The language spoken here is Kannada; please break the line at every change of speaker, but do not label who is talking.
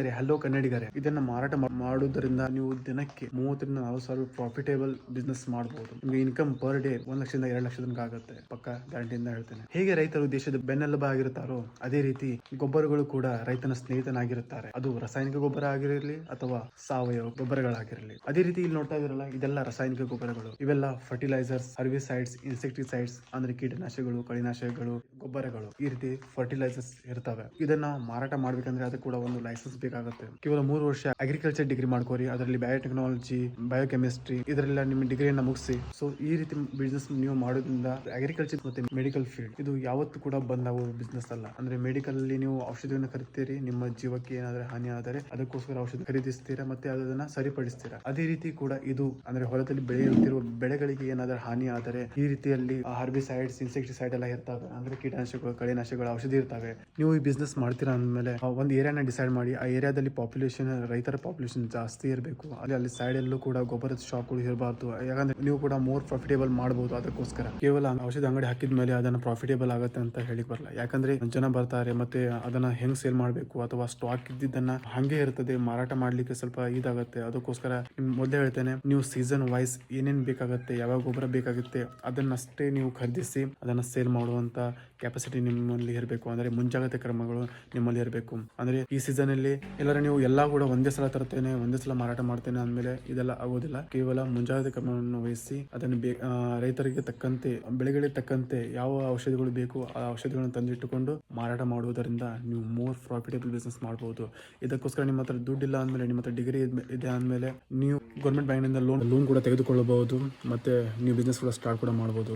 ಸರಿ ಹಲೋ ಕನ್ನಡಿಗರೇ. ಇದನ್ನ ಮಾರಾಟ ಮಾಡುವುದರಿಂದ ನೀವು ದಿನಕ್ಕೆ ಮೂವತ್ತರಿಂದ ನಲವತ್ತು ಸಾವಿರ ಪ್ರಾಫಿಟೇಬಲ್ ಬಿಸ್ನೆಸ್ ಮಾಡಬಹುದು ನಿಮಗೆ ಇನ್ಕಮ್ ಪರ್ ಡೇ ಒಂದ್ ಲಕ್ಷದಿಂದ ಎರಡು ಲಕ್ಷ ತನಕ ಆಗುತ್ತೆ. ಪಕ್ಕ ಗ್ಯಾರಂಟಿಯಿಂದ ಹೇಳ್ತೇನೆ. ಹೇಗೆ ರೈತರು ದೇಶದ ಬೆನ್ನೆಲುಬ ಆಗಿರುತ್ತಾರೋ, ಅದೇ ರೀತಿ ಗೊಬ್ಬರಗಳು ಕೂಡ ರೈತನ ಸ್ನೇಹಿತನಾಗಿರುತ್ತಾರೆ. ಅದು ರಾಸಾಯನಿಕ ಗೊಬ್ಬರ ಆಗಿರಲಿ ಅಥವಾ ಸಾವಯವ ಗೊಬ್ಬರಗಳಾಗಿರಲಿ. ಅದೇ ರೀತಿ ಇಲ್ಲಿ ನೋಡ್ತಾ ಇದ್ರಲ್ಲ, ಇದೆಲ್ಲ ರಾಸಾಯನಿಕ ಗೊಬ್ಬರಗಳು. ಇವೆಲ್ಲ ಫರ್ಟಿಲೈಸರ್ಸ್ ಹರ್ವಿಸೈಡ್ಸ್ ಇನ್ಸೆಕ್ಟಿಸೈಡ್ಸ್ ಅಂದ್ರೆ ಕೀಟನಾಶಕಗಳು ಕಳಿನಾಶಕಗಳು ಗೊಬ್ಬರಗಳು. ಈ ರೀತಿ ಫರ್ಟಿಲೈಸರ್ಸ್ ಇರ್ತವೆ. ಇದನ್ನ ಮಾರಾಟ ಮಾಡ್ಬೇಕಂದ್ರೆ ಅದು ಕೂಡ ಒಂದು ಲೈಸೆನ್ಸ್ ಬೇಕಾಗುತ್ತೆ ಕೇವಲ ಮೂರು ವರ್ಷ ಅಗ್ರಿಕಲ್ಚರ್ ಡಿಗ್ರಿ ಮಾಡ್ಕೋರಿ, ಅದರಲ್ಲಿ ಬಯೋಟೆಕ್ನಾಲಜಿ ಬಯೋಕೆಮಿಸ್ಟ್ರಿ ಇದರೆಲ್ಲ ನಿಮ್ಮ ಡಿಗ್ರಿಯನ್ನ ಮುಗಿಸಿ. ಸೊ ಈ ರೀತಿ ಬಿಸ್ನೆಸ್ ನೀವು ಮಾಡೋದ್ರಿಂದ ಅಗ್ರಿಕಲ್ಚರ್ ಮತ್ತೆ ಮೆಡಿಕಲ್ ಫೀಲ್ಡ್ ಇದು ಯಾವತ್ತು ಕೂಡ ಬಂದ್ ಬಿಸ್ನೆಸ್ ಅಲ್ಲ. ಅಂದ್ರೆ ಮೆಡಿಕಲ್ ಅಲ್ಲಿ ನೀವು ಔಷಧಿಯನ್ನು ಕರೀತೀರಿ, ನಿಮ್ಮ ಜೀವಕ್ಕೆ ಏನಾದ್ರೆ ಹಾನಿ ಆದರೆ ಅದಕ್ಕೋಸ್ಕರ ಔಷಧಿ ಖರೀದಿಸ್ತೀರಾ ಮತ್ತೆ ಅದನ್ನ ಸರಿಪಡಿಸ್ತೀರಾ? ಅದೇ ರೀತಿ ಕೂಡ ಇದು ಅಂದ್ರೆ ಹೊಲದಲ್ಲಿ ಬೆಳೆಯುತ್ತಿರುವ ಬೆಳೆಗಳಿಗೆ ಏನಾದ್ರೂ ಹಾನಿ ಆದರೆ ಈ ರೀತಿಯಲ್ಲಿ ಹರ್ಬಿಸೈಡ್ಸ್ ಇನ್ಸೆಕ್ಟಿಸೈಡ್ ಎಲ್ಲ ಇರ್ತವೆ. ಅಂದ್ರೆ ಕೀಟನಾಶಕಗಳು, ಕಳೆನಾಶಕಗಳು, ಔಷಧಿ ಇರ್ತವೆ. ನೀವು ಈ ಬಿಸ್ನೆಸ್ ಮಾಡ್ತೀರಾ ಅಂದ್ಮೇಲೆ ಒಂದು ಏರಿಯಾನ ಡಿಸೈಡ್ ಮಾಡಿ, ಆ ಏರಿಯಾದಲ್ಲಿ ಪಾಪ್ಯುಲೇಷನ್ ರೈತರ ಪಾಪ್ಯುಲೇಷನ್ ಜಾಸ್ತಿ ಇರಬೇಕು. ಅಲ್ಲಿ ಅಲ್ಲಿ ಸೈಡ್ ಅಲ್ಲೂ ಕೂಡ ಗೊಬ್ಬರದ ಶಾಪ್ಗಳು ಇರಬಾರ್ದು. ಯಾಕಂದ್ರೆ ನೀವು ಕೂಡ ಮೋರ್ ಪ್ರಾಫಿಟೇಬಲ್ ಮಾಡಬಹುದು ಅದಕ್ಕೋಸ್ಕರ. ಕೇವಲ ಔಷಧ ಅಂಗಡಿ ಹಾಕಿದ ಮೇಲೆ ಅದನ್ನ ಪ್ರಾಫಿಟೇಬಲ್ ಆಗುತ್ತೆ ಅಂತ ಹೇಳಿ ಬರಲ್ಲ. ಯಾಕಂದ್ರೆ ಜನ ಬರ್ತಾರೆ ಮತ್ತೆ ಅದನ್ನ ಹೆಂಗ್ ಸೇಲ್ ಮಾಡಬೇಕು ಅಥವಾ ಸ್ಟಾಕ್ ಇದ್ದಿದ್ದನ್ನ ಹಂಗೆ ಇರ್ತದೆ, ಮಾರಾಟ ಮಾಡ್ಲಿಕ್ಕೆ ಸ್ವಲ್ಪ ಇದಾಗುತ್ತೆ. ಅದಕ್ಕೋಸ್ಕರ ಮೊದಲೇ ಹೇಳ್ತೇನೆ, ನೀವು ಸೀಸನ್ ವೈಸ್ ಏನೇನ್ ಬೇಕಾಗುತ್ತೆ ಯಾವ ಗೊಬ್ಬರ ಬೇಕಾಗುತ್ತೆ, ಅದನ್ನಷ್ಟೇ ನೀವು ಖರೀದಿಸಿ ಅದನ್ನ ಸೇಲ್ ಮಾಡುವಂತ ಕೆಪಾಸಿಟಿ ನಿಮ್ಮಲ್ಲಿ ಇರಬೇಕು. ಅಂದ್ರೆ ಮುಂಜಾಗ್ರತೆ ಕ್ರಮಗಳು ನಿಮ್ಮಲ್ಲಿ ಇರಬೇಕು. ಅಂದ್ರೆ ಈ ಸೀಸನ್ ಅಲ್ಲಿ ಎಲ್ಲರ ನೀವು ಎಲ್ಲ ಕೂಡ ಒಂದೇ ಸಲ ತರ್ತೇನೆ ಒಂದೇ ಸಲ ಮಾರಾಟ ಮಾಡ್ತೇನೆ ಅಂದ್ಮೇಲೆ ಇದೆಲ್ಲ ಆಗೋದಿಲ್ಲ. ಕೇವಲ ಮುಂಜಾಗ್ರತೆ ಕ್ರಮವನ್ನು ವಹಿಸಿ ಅದನ್ನು ರೈತರಿಗೆ ತಕ್ಕಂತೆ, ಬೆಳೆಗಳಿಗೆ ತಕ್ಕಂತೆ ಯಾವ ಔಷಧಿಗಳು ಬೇಕು ಆ ಔಷಧಿಗಳನ್ನು ತಂದಿಟ್ಟುಕೊಂಡು ಮಾರಾಟ ಮಾಡುವುದರಿಂದ ನೀವು ಮೋರ್ ಪ್ರಾಫಿಟೇಬಲ್ ಬಿಸ್ನೆಸ್ ಮಾಡಬಹುದು ಇದಕ್ಕೋಸ್ಕರ ನಿಮ್ಮ ಹತ್ರ ದುಡ್ಡಿಲ್ಲ ಅಂದಮೇಲೆ, ನಿಮ್ಮ ಹತ್ರ ಡಿಗ್ರಿ ಇದೆ ಅಂದ್ಮೇಲೆ ನೀವು ಗೌರ್ಮೆಂಟ್ ಬ್ಯಾಂಕ್ನಿಂದ ಲೋನ್ ಲೋನ್ ಕೂಡ ತೆಗೆದುಕೊಳ್ಳಬಹುದು, ಮತ್ತೆ ನೀವು ಬಿಸ್ನೆಸ್ ಕೂಡ ಸ್ಟಾರ್ಟ್ ಕೂಡ ಮಾಡಬಹುದು